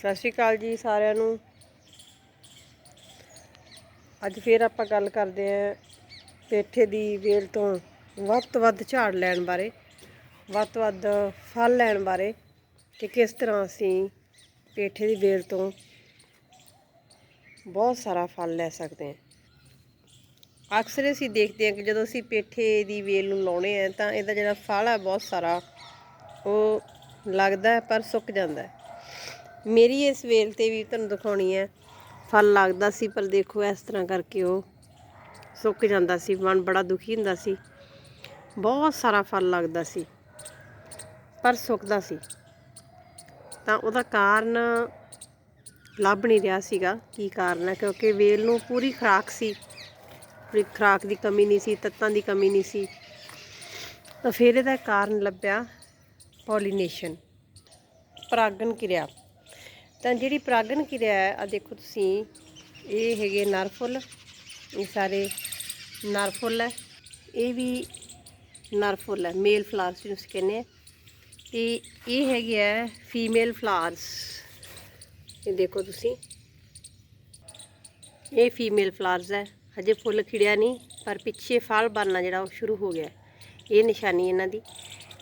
ਸਤਿ ਸ਼੍ਰੀ ਅਕਾਲ ਜੀ ਸਾਰਿਆਂ ਨੂੰ। ਅੱਜ ਫੇਰ ਆਪਾਂ ਗੱਲ ਕਰਦੇ ਆਂ ਪੇਠੇ ਦੀ ਵੇਲ ਤੋਂ ਵੱਧ ਤੋਂ ਵੱਧ ਝਾੜ ਲੈਣ ਬਾਰੇ, ਵੱਧ ਤੋਂ ਵੱਧ ਫਲ ਲੈਣ ਬਾਰੇ ਕਿ ਕਿਸ ਤਰ੍ਹਾਂ ਅਸੀਂ ਪੇਠੇ ਦੀ ਵੇਲ ਤੋਂ ਬਹੁਤ ਸਾਰਾ ਫਲ ਲੈ ਸਕਦੇ ਹਾਂ। ਅਕਸਰ ਅਸੀਂ ਦੇਖਦੇ ਹਾਂ ਕਿ ਜਦੋਂ ਅਸੀਂ ਪੇਠੇ ਦੀ ਵੇਲ ਨੂੰ ਲਾਉਣੇ ਆ ਤਾਂ ਇਹਦਾ ਜਿਹੜਾ ਫਲ ਹੈ ਬਹੁਤ ਸਾਰਾ ਉਹ ਲੱਗਦਾ ਪਰ ਸੁੱਕ ਜਾਂਦਾ ਹੈ। ਮੇਰੀ ਇਸ ਵੇਲ ਤੇ ਵੀ ਤੁਹਾਨੂੰ ਦਿਖਾਉਣੀ ਹੈ। ਫਲ ਲੱਗਦਾ ਸੀ, ਪਰ ਦੇਖੋ ਇਸ ਤਰ੍ਹਾਂ ਕਰਕੇ ਉਹ ਸੁੱਕ ਜਾਂਦਾ ਸੀ, ਮਨ ਬੜਾ ਦੁਖੀ ਹੁੰਦਾ ਸੀ। ਬਹੁਤ ਸਾਰਾ ਫਲ ਲੱਗਦਾ ਸੀ, ਪਰ ਸੁੱਕਦਾ ਸੀ। ਤਾਂ ਉਹਦਾ ਕਾਰਨ ਲੱਭ ਨਹੀਂ ਰਿਹਾ ਸੀਗਾ, ਕੀ ਕਾਰਨ ਹੈ? ਕਿਉਂਕਿ ਵੇਲ ਨੂੰ ਪੂਰੀ ਖੁਰਾਕ ਸੀ, ਪੂਰੀ ਖੁਰਾਕ ਦੀ ਕਮੀ ਨਹੀਂ ਸੀ, ਤੱਤਾਂ ਦੀ ਕਮੀ ਨਹੀਂ ਸੀ। ਤਾਂ ਫਿਰ ਇਹਦਾ ਕਾਰਨ ਲੱਭਿਆ ਪੋਲੀਨੇਸ਼ਨ, ਪਰਾਗਣ ਕਿਰਿਆ। ਤਾਂ ਜਿਹੜੀ ਪ੍ਰਾਗਣ ਕਿਰਿਆ ਹੈ ਆ ਦੇਖੋ ਤੁਸੀਂ, ਇਹ ਹੈਗੇ ਨਰ ਫੁੱਲ ਇਹ ਸਾਰੇ ਨਰ ਫੁੱਲ ਹੈ। ਇਹ ਵੀ ਨਰ ਫੁੱਲ ਹੈ ਮੇਲ ਫਲਾਵਰਸ ਜਿਹਨੂੰ ਅਸੀਂ ਕਹਿੰਦੇ ਆ ਤੇ ਇਹ ਹੈਗੇ ਆ ਫੀਮੇਲ ਫਲਾਵਰਸ ਇਹ ਦੇਖੋ ਤੁਸੀਂ। ਇਹ ਫੀਮੇਲ ਫਲਾਵਰਸ ਹੈ। ਹਜੇ ਫੁੱਲ ਖਿੜਿਆ ਨਹੀਂ, ਪਰ ਪਿੱਛੇ ਫਲ ਬਣਨਾ ਜਿਹੜਾ ਉਹ ਸ਼ੁਰੂ ਹੋ ਗਿਆ ਇਹ ਨਿਸ਼ਾਨੀ ਇਹਨਾਂ ਦੀ।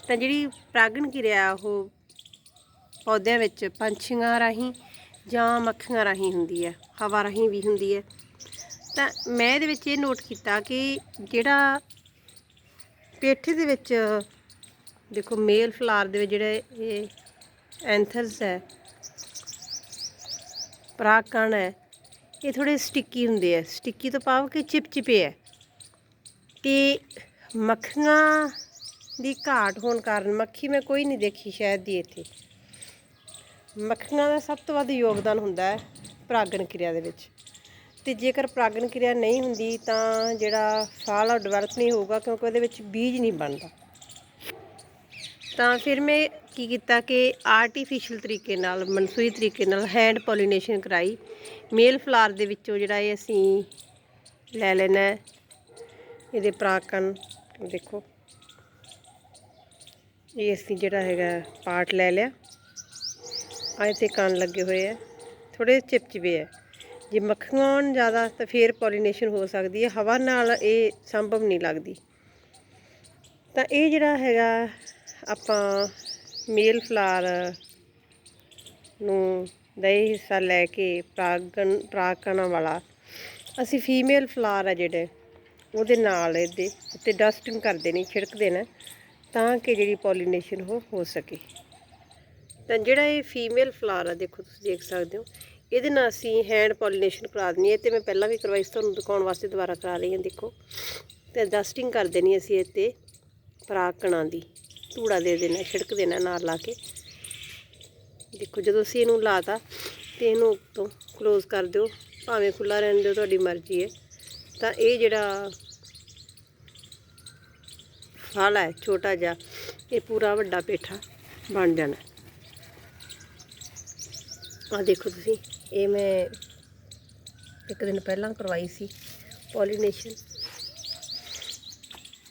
ਤਾਂ ਜਿਹੜੀ ਪ੍ਰਾਗਣ ਕਿਰਿਆ ਉਹ ਪੌਦਿਆਂ ਵਿੱਚ ਪੰਛੀਆਂ ਰਾਹੀਂ ਜਾਂ ਮੱਖੀਆਂ ਰਾਹੀਂ ਹੁੰਦੀ ਹੈ, ਹਵਾ ਰਾਹੀਂ ਵੀ ਹੁੰਦੀ ਹੈ। ਤਾਂ ਮੈਂ ਇਹਦੇ ਵਿੱਚ ਇਹ ਨੋਟ ਕੀਤਾ ਕਿ ਜਿਹੜਾ ਪੇਠੇ ਦੇ ਵਿੱਚ, ਦੇਖੋ ਮੇਲ ਫਲਾਰ ਦੇ ਵਿੱਚ ਜਿਹੜੇ ਇਹ ਐਂਥਰਸ ਹੈ, ਪਰਾਗਕਣ ਹੈ, ਇਹ ਥੋੜੇ ਸਟਿੱਕੀ ਹੁੰਦੇ ਆ ਸਟਿੱਕੀ ਤੋਂ ਪਾਵ ਕਿ ਚਿਪਚਿਪੇ ਹੈ। ਤੇ ਮੱਖੀਆਂ ਦੀ ਘਾਟ ਹੋਣ ਕਾਰਨ ਮੱਖੀ ਮੈਂ ਕੋਈ ਨਹੀਂ ਦੇਖੀ ਸ਼ਾਇਦ ਦੀ ਇੱਥੇ। ਮੱਖੀਆਂ ਦਾ ਸਭ ਤੋਂ ਵੱਧ ਯੋਗਦਾਨ ਹੁੰਦਾ ਹੈ ਪਰਾਗਣ ਕਿਰਿਆ ਦੇ ਵਿੱਚ। ਤੇ ਜੇਕਰ ਪਰਾਗਣ ਕਿਰਿਆ ਨਹੀਂ ਹੁੰਦੀ ਤਾਂ ਜਿਹੜਾ ਫਲ ਆ ਡਿਵੈਲਪ ਨਹੀਂ ਹੋਊਗਾ ਕਿਉਂਕਿ ਉਹਦੇ ਵਿੱਚ ਬੀਜ ਨਹੀਂ ਬਣਦਾ। ਤਾਂ ਫਿਰ ਮੈਂ ਕੀ ਕੀਤਾ ਕਿ ਆਰਟੀਫੀਸ਼ੀਅਲ ਤਰੀਕੇ ਨਾਲ ਮਨਸੂਈ ਤਰੀਕੇ ਨਾਲ ਹੈਂਡ ਪੋਲੀਨੇਸ਼ਨ ਕਰਾਈ। ਮੇਲ ਫਲਾਰ ਦੇ ਵਿੱਚੋਂ ਜਿਹੜਾ ਇਹ ਅਸੀਂ ਲੈ ਲੈਣਾ ਇਹਦੇ ਪਰਾਗਣ। ਦੇਖੋ, ਇਹ ਅਸੀਂ ਜਿਹੜਾ ਹੈਗਾ ਪਾਰਟ ਲੈ ਲਿਆ। ਆ ਇੱਥੇ ਕੰਨ ਲੱਗੇ ਹੋਏ ਆ ਥੋੜੇ ਚਿਪਚਿਪੇ ਆ। ਜੇ ਮੱਖੀਆਂ ਆਉਣ ਜ਼ਿਆਦਾ ਤਾਂ ਫੇਰ ਪੋਲੀਨੇਸ਼ਨ ਹੋ ਸਕਦੀ ਹੈ, ਹਵਾ ਨਾਲ ਇਹ ਸੰਭਵ ਨਹੀਂ ਲੱਗਦੀ। ਤਾਂ ਇਹ ਜਿਹੜਾ ਹੈਗਾ, ਆਪਾਂ ਮੇਲ ਫਲਾਰ ਨੂੰ ਦਾ ਇਹ ਹਿੱਸਾ ਲੈ ਕੇ ਪ੍ਰਾਗਣ, ਪ੍ਰਾਗਣਾ ਵਾਲਾ, ਅਸੀਂ ਫੀਮੇਲ ਫਲਾਰ ਆ ਜਿਹੜੇ, ਉਹਦੇ ਨਾਲ ਇਹਦੇ ਉੱਤੇ ਡਸਟਿੰਗ ਕਰਦੇ ਨੇ, ਛਿੜਕਦੇ ਨੇ, ਤਾਂ ਕਿ ਜਿਹੜੀ ਪੋਲੀਨੇਸ਼ਨ ਹੋ ਹੋ ਸਕੇ। ਤਾਂ ਜਿਹੜਾ ਇਹ ਫੀਮੇਲ ਫਲਾਰ ਆ, ਦੇਖੋ ਤੁਸੀਂ ਦੇਖ ਸਕਦੇ ਹੋ, ਇਹਦੇ ਨਾਲ ਅਸੀਂ ਹੈਂਡ ਪੋਲੀਨੇਸ਼ਨ ਕਰਾ ਦਿੰਨੀ ਹੈ। ਤੇ ਮੈਂ ਪਹਿਲਾਂ ਵੀ ਕਰਵਾਈ ਸੀ, ਤੁਹਾਨੂੰ ਦਿਖਾਉਣ ਵਾਸਤੇ ਦੁਬਾਰਾ ਕਰਾ ਰਹੀ ਹਾਂ, ਦੇਖੋ। ਤੇ ਡਸਟਿੰਗ ਕਰ ਦੇਣੀ ਅਸੀਂ ਇੱਥੇ ਪਰਾਕਣਾ ਦੀ, ਧੂੜਾ ਦੇ ਦੇਣਾ, ਛਿੜਕ ਦੇਣਾ ਨਾਲ ਲਾ ਕੇ। ਦੇਖੋ, ਜਦੋਂ ਅਸੀਂ ਇਹਨੂੰ ਲਾਤਾ, ਤੇ ਇਹਨੂੰ ਉੱਤੋਂ ক্লোਜ਼ ਕਰ ਦਿਓ, ਭਾਵੇਂ ਖੁੱਲਾ ਰਹਿਣ ਦਿਓ, ਤੁਹਾਡੀ ਮਰਜ਼ੀ ਹੈ। ਤਾਂ ਇਹ ਜਿਹੜਾ ਫਲ ਹੈ, ਛੋਟਾ ਜਿਹਾ, ਇਹ ਪੂਰਾ ਵੱਡਾ ਪੇਠਾ ਬਣ ਜਾਣਾ। ਆ ਦੇਖੋ ਤੁਸੀਂ, ਇਹ ਮੈਂ ਇੱਕ ਦਿਨ ਪਹਿਲਾਂ ਕਰਵਾਈ ਸੀ ਪੋਲੀਨੇਸ਼ਨ।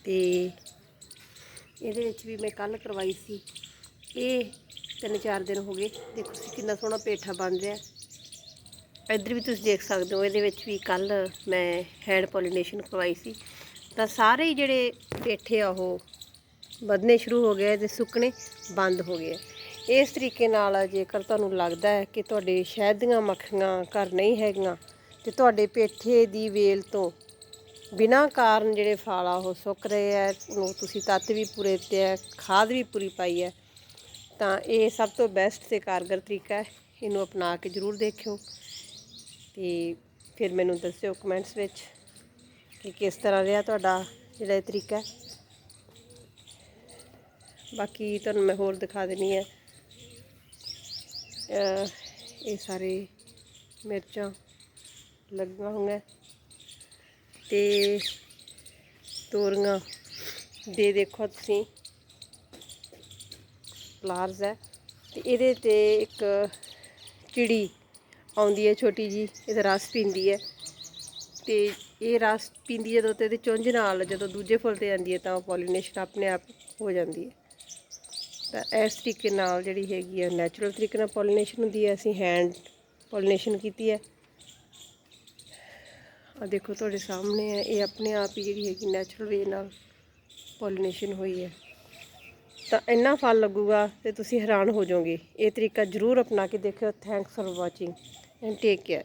ਤੇ ਇਹਦੇ ਵਿੱਚ ਵੀ ਮੈਂ ਕੱਲ ਕਰਵਾਈ ਸੀ। ਇਹ ਤਿੰਨ ਚਾਰ ਦਿਨ ਹੋ ਗਏ। ਦੇਖੋ ਤੁਸੀਂ ਕਿੰਨਾ ਸੋਹਣਾ ਪੇਠਾ ਬਣ ਰਿਹਾ। ਇੱਧਰ ਵੀ ਤੁਸੀਂ ਦੇਖ ਸਕਦੇ ਹੋ, ਇਹਦੇ ਵਿੱਚ ਵੀ ਕੱਲ ਮੈਂ ਹੈਂਡ ਪੋਲੀਨੇਸ਼ਨ ਕਰਵਾਈ ਸੀ। ਤਾਂ ਸਾਰੇ ਹੀ ਜਿਹੜੇ ਪੇਠੇ ਆ ਉਹ ਵਧਨੇ ਸ਼ੁਰੂ ਹੋ ਗਏ ਤੇ ਸੁੱਕਣੇ ਬੰਦ ਹੋ ਗਏ ਇਸ ਤਰੀਕੇ ਨਾਲ ਜੇਕਰ ਤੁਹਾਨੂੰ ਲੱਗਦਾ ਹੈ ਕਿ ਤੁਹਾਡੇ ਸ਼ਹਿਦ ਦੀਆਂ ਮੱਖੀਆਂ ਘਰ ਨਹੀਂ ਹੈਗੀਆਂ ਤੇ ਤੁਹਾਡੇ ਪੇਠੇ ਦੀ ਵੇਲ ਤੋਂ ਬਿਨਾਂ ਕਾਰਨ ਜਿਹੜੇ ਫਲ ਆ ਉਹ ਸੁੱਕ ਰਹੇ ਆ ਉਹ ਤੁਸੀਂ ਤੱਤ ਵੀ ਪੂਰੇ ਦਿੱਤੇ ਆ ਖਾਦ ਵੀ ਪੂਰੀ ਪਾਈ ਹੈ, ਤਾਂ ਇਹ ਸਭ ਤੋਂ ਬੈਸਟ ਤੇ ਕਾਰਗਰ ਤਰੀਕਾ ਹੈ। ਇਹਨੂੰ ਅਪਣਾ ਕੇ ਜ਼ਰੂਰ ਦੇਖਿਓ ਤੇ ਫਿਰ ਮੈਨੂੰ ਦੱਸਿਓ ਕਮੈਂਟਸ ਵਿੱਚ ਕਿ ਕਿਸ ਤਰ੍ਹਾਂ ਰਿਹਾ ਤੁਹਾਡਾ ਜਿਹੜਾ ਇਹ ਤਰੀਕਾ ਬਾਕੀ ਤੁਹਾਨੂੰ ਮੈਂ ਹੋਰ ਦਿਖਾ ਦੇਣੀ ਹੈ। ਇਹ ਸਾਰੇ ਮਿਰਚਾਂ ਲੱਗੀਆਂ ਹੋਈਆਂ ਤੇ ਤੋਰੀਆਂ ਦੇ ਦੇਖੋ ਤੁਸੀਂ। ਫਲਾਰਸ ਹੈ। ਤੇ ਇਹਦੇ ਤੇ ਇੱਕ ਚਿੜੀ ਆਉਂਦੀ ਹੈ ਛੋਟੀ ਜੀ ਇਹਦਾ ਰਸ ਪੀਂਦੀ ਹੈ। ਤੇ ਇਹ ਰਸ ਪੀਂਦੀ ਜਦੋਂ ਤੇ ਇਹਦੇ ਚੁੰਝ ਨਾਲ ਜਦੋਂ ਦੂਜੇ ਫੁੱਲ ਤੇ ਆਉਂਦੀ ਹੈ ਤਾਂ ਪੋਲੀਨੇਸ਼ਨ ਆਪਣੇ ਆਪ ਹੋ ਜਾਂਦੀ ਹੈ। ਤਾਂ ਇਸ ਤਰੀਕੇ ਨਾਲ ਜਿਹੜੀ ਹੈਗੀ ਆ ਨੈਚੁਰਲ ਤਰੀਕੇ ਨਾਲ ਪੋਲੀਨੇਸ਼ਨ ਹੁੰਦੀ ਹੈ, ਅਸੀਂ ਹੈਂਡ ਪੋਲੀਨੇਸ਼ਨ ਕੀਤੀ ਹੈ। ਆ ਦੇਖੋ ਤੁਹਾਡੇ ਸਾਹਮਣੇ ਹੈ, ਇਹ ਆਪਣੇ ਆਪ ਹੀ ਜਿਹੜੀ ਹੈਗੀ ਨੈਚੁਰਲ ਵੇ ਨਾਲ ਪੋਲੀਨੇਸ਼ਨ ਹੋਈ ਹੈ। ਤਾਂ ਇੰਨਾ ਫਲ ਲੱਗੂਗਾ ਤੇ ਤੁਸੀਂ ਹੈਰਾਨ ਹੋ ਜਾਓਗੇ। ਇਹ ਤਰੀਕਾ ਜ਼ਰੂਰ ਅਪਣਾ ਕੇ ਦੇਖਿਓ। Thanks for watching and take care